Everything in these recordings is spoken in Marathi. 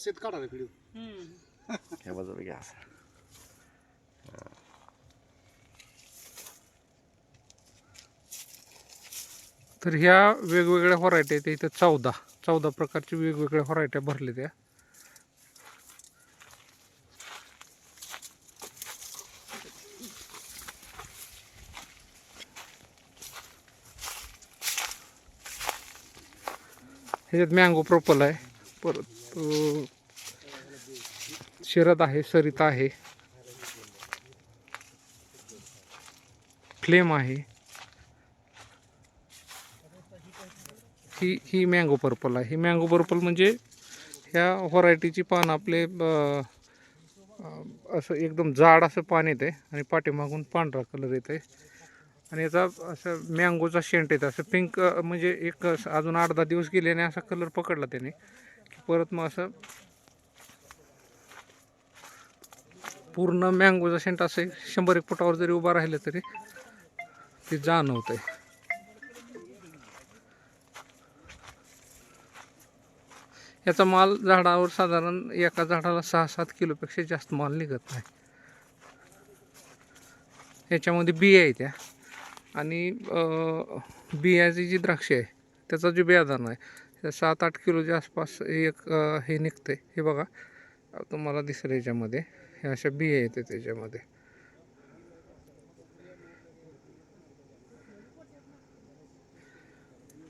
शेत काढा व्हिडिओ हम्म. ह्या बाजूला घ्या असं. तर ह्या वेगवेगळ्या व्हरायटी आहेत इथं चौदा चौदा प्रकारची वेगवेगळ्या व्हरायट्या भरल्या त्या ह्याच्यात मँगो प्रोपल आहे परत अं, शरद आहे सरिता आहे. फ्लेम आहे. ही ही मँगो पर्पल आहे. ही मँगो पर्पल म्हणजे ह्या व्हरायटीची पान आपले असं एकदम जाड असं पान येते आणि पाठीमागून पांढरा कलर येते. आणि याचा असं मँगोचा शेंट येतं. असं पिंक म्हणजे एक असं अजून आठ दहा दिवस गेल्याने असा कलर पकडला त्याने. परत मग असं पूर्ण मँगोचा शेंट असं एक शंभर एक फुटावर जरी उभा राहिलं तरी ते जाणवतं आहे याचा माल झाडावर साधारण एका झाडाला सहा सात किलोपेक्षा जास्त माल निघत नाही. याच्यामध्ये बिया आहे त्या आणि बियाची जी द्राक्ष आहे त्याचा जो बियादान आहे सात आठ किलोच्या आसपास एक हे निघते हे बघा. तुम्हाला दिसेल याच्यामध्ये. हे अशा बिया येते त्याच्यामध्ये.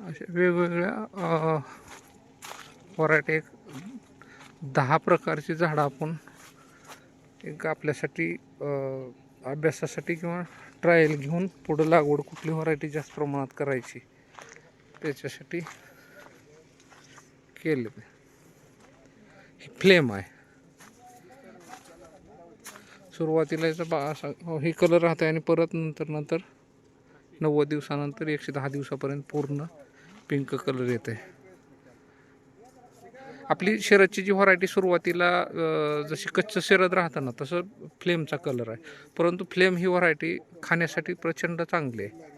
अशा वेगवेगळ्या व्हरायटी एक दहा प्रकारची झाडं आपण एक आपल्यासाठी अभ्यासासाठी किंवा ट्रायल घेऊन पुढं लागवड कुठली व्हरायटी जास्त प्रमाणात करायची त्याच्यासाठी केले ही फ्लेम आहे. सुरुवातीला याचा बा असा हो, ही कलर राहते आणि परत नंतर नंतर नव्वद दिवसानंतर एकशे दहा दिवसापर्यंत पूर्ण पिंक कलर येते. आपली शरदची जी व्हरायटी सुरुवातीला जशी कच्चं शरद राहतं ना तसं फ्लेमचा कलर आहे. परंतु फ्लेम ही व्हरायटी खाण्यासाठी प्रचंड चांगली आहे.